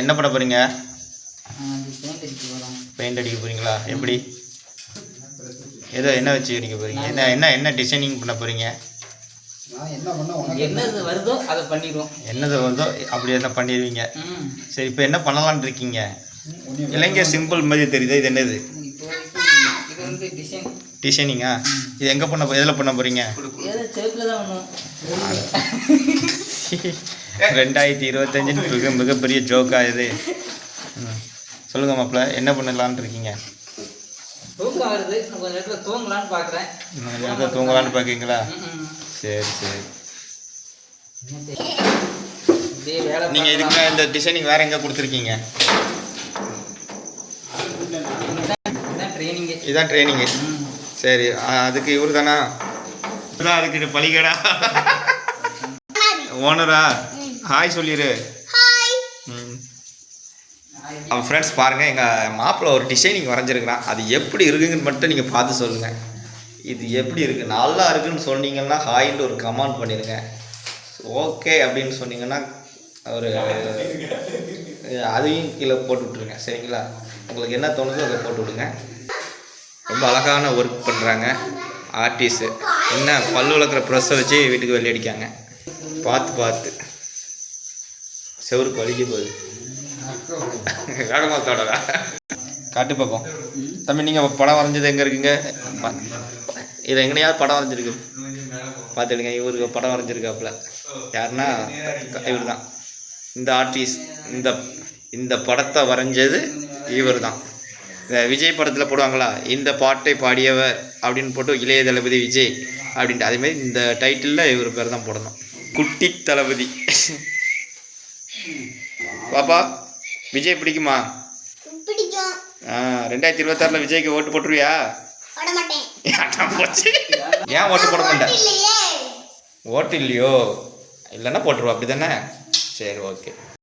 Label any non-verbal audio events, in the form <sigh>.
என்ன பண்ண போகிறீங்க பெயிண்ட் அடிக்க போகிறீங்களா எப்படி? ஏதோ என்ன வச்சு அடிக்க போகிறீங்க என்ன என்ன என்ன டிசைனிங் பண்ண போகிறீங்க என்னது வருதோ அதை பண்ணிடுவோம். என்னது வருதோ அப்படி என்ன பண்ணிடுவீங்க? சரி இப்போ என்ன பண்ணலாம்னு இருக்கீங்க? இலங்கை சிம்பிள் மாதிரி தெரியுது? இது என்னது? டிசைனிங்கா இது எங்கே பண்ண எதில் பண்ண போகிறீங்க <laughs> <laughs> ரெண்டாயிரத்தி இருபத்தஞ்சின்னு மிக மிகப்பெரிய ஜோக்கா இது. சொல்லுங்க மாப்பிள்ள என்ன பண்ணலான்னு இருக்கீங்க? தூக்கம் வருது. நான் கொஞ்சம் நேரத்தில் தூங்கலான்னு பார்க்குறேன் நேரத்துல தூங்கலான்னு பார்க்கீங்களா சரி சரி. நீங்கள் இதுக்கு இந்த டிசைனிங் வேறு எங்கே கொடுத்துருக்கீங்க? இதுதான் ட்ரைனிங்கு சரி அதுக்கு இவரு தானா இதான் அதுக்கு இது பழிகடா <laughs> ஓனரா? ஹாய் சொல்லிடு ம். அவன் ஃப்ரெண்ட்ஸ் பாருங்கள் எங்கள் மாப்பிள்ளை ஒரு டிசைனிங் வரைஞ்சிருக்கிறான். அது எப்படி இருக்குங்கன்னு மட்டும் நீங்கள் பார்த்து சொல்லுங்கள் இது எப்படி இருக்குது நல்லா இருக்குன்னு சொன்னீங்கன்னா ஹாய்ன்னு ஒரு கமெண்ட் பண்ணிடுங்க ஓகே அப்படின்னு சொன்னீங்கன்னா ஒரு அதையும் கீழே போட்டு விட்ருங்க சரிங்களா? உங்களுக்கு என்ன தோணுதோ அதை போட்டு விடுங்க. ரொம்ப அழகான ஒர்க் பண்ணுறாங்க ஆர்டிஸ்ட்டு என்ன பல்லு வளர்க்குற ப்ரெஸ்ஸை வச்சு வீட்டுக்கு வெளியே அடிக்காங்க. பார்த்து பார்த்து. செவருக்கு வலிக்க போகுது. வேகமாக தொடரா காட்டு பார்ப்போம் தம்பி நீங்கள் படம் வரைஞ்சது எங்கே இருக்குங்க? இதை இது எங்கனையாவது படம் வரைஞ்சிருக்கு. பார்த்துடுங்க இவருக்கு படம் வரைஞ்சிருக்காப்புல. யாருன்னா? இவர் தான் இந்த ஆர்டிஸ்ட் இந்த இந்த படத்தை வரைஞ்சது இவர் தான் இந்த விஜய் படத்தில் போடுவாங்களா? இந்த பாட்டை பாடியவர் அப்படின்னு போட்டு இளைய தளபதி விஜய் அப்படின்ட்டு. அதேமாதிரி இந்த டைட்டிலில் இவர் பேர் தான் போடணும். குட்டி தளபதி பாப்பா விஜய் பிடிக்குமா? ஆ ரெண்டாயிரத்தி இருபத்தாறில் விஜய்க்கு ஓட்டு போட்டுருவியா? போட மாட்டேன் ஏன்டா போச்சு. ஏன் ஓட்டு போட மாட்டேன் இல்லையே. ஓட்டு இல்லையோ? இல்லைன்னா போட்டுருவா அப்படி தானே சரி ஓகே.